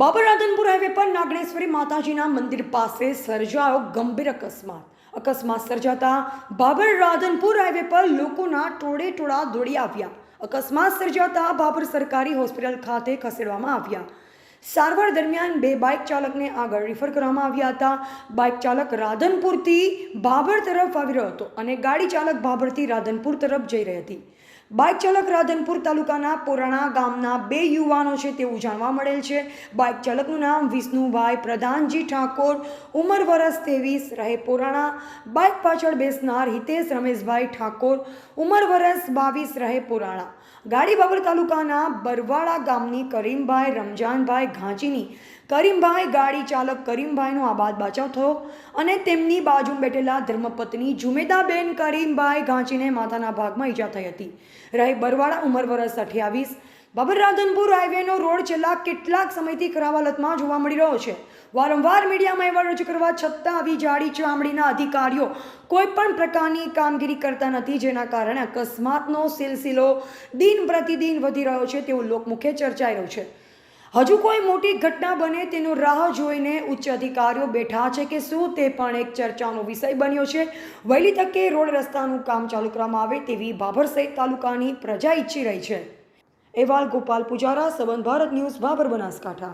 Babur Radhanpur highway પર નાગણેશ્વરી માતાજીના મંદિર પાસે સર્જાયો ગંભીર અકસ્માત. અકસ્માત સર્જાતા બાબર રાધનપુર હાઈવે પર લોકોના ટોળે ટોળા દોડી આવ્યા. અકસ્માત સર્જાતા બાબર સરકારી હોસ્પિટલ ખાતે ખસેડવામાં આવ્યા. સારવાર દરમિયાન બે બાઇક ચાલકને આગળ રિફર કરવામાં આવ્યા હતા. બાઇક ચાલક રાધનપુરથી બાબર તરફ આવી રહ્યો હતો અને ગાડી ચાલક બાબરથી રાધનપુર તરફ જઈ રહી હતી. બાઇક ચાલક રાધનપુર તાલુકાના પોરાણા ગામના બે યુવાનો છે તેવું જાણવા મળેલ છે. બાઇક ચાલકનું નામ વિષ્ણુભાઈ પ્રધાનજી ઠાકોર, ઉંમર વરસ ત્રેવીસ, રહે પોરાણા. બાઇક પાછળ બેસનાર હિતેશ રમેશભાઈ ઠાકોર, ઉંમર વરસ બાવીસ, રહે પોરાણા. ગાડી બાબર તાલુકાના બરવાડા ગામની કરીમભાઈ, રમજાનભાઈ ઘાંચીની. કરીમભાઈ ગાડી ચાલક કરીમભાઈનો આબાદ બચાવ થયો. અને તેમની બાજુ બેઠેલા ધર્મપત્ની જુમેદાબેન કરીમભાઈ ઘાંચીને માથાના ભાગમાં ઈજા થઈ હતી. રહી બરવાડા ઉંમર વરસ અઠ્યાવીસ. બાબર રાધનપુર હાઈવેનો રોડ છેલ્લા કેટલાક સમયથી ખરાબ હાલતમાં જોવા મળી રહ્યો છે. વારંવાર મીડિયામાં એવા રજૂ કરવા છતાં આવી જાડી ચામડીના અધિકારીઓ કોઈ પણ પ્રકારની કામગીરી કરતા નથી, જેના કારણે અકસ્માતનો સિલસિલો દિન પ્રતિદિન વધી રહ્યો છે તેવું લોકમુખે ચર્ચાઈ રહ્યું છે. હજુ કોઈ મોટી ઘટના બને તેનો રાહ જોઈને ઉચ્ચ અધિકારીઓ બેઠા છે કે શું તે પણ એક ચર્ચાનો વિષય બન્યો છે. વહેલી તકે રોડ રસ્તાનું કામ ચાલુ કરવામાં આવે તેવી બાબર સહિત તાલુકાની પ્રજા ઈચ્છી રહી છે. અહેવાલ ગોપાલ પુજારા, સંબંધ ભારત ન્યૂઝ બાબર બનાસકાંઠા.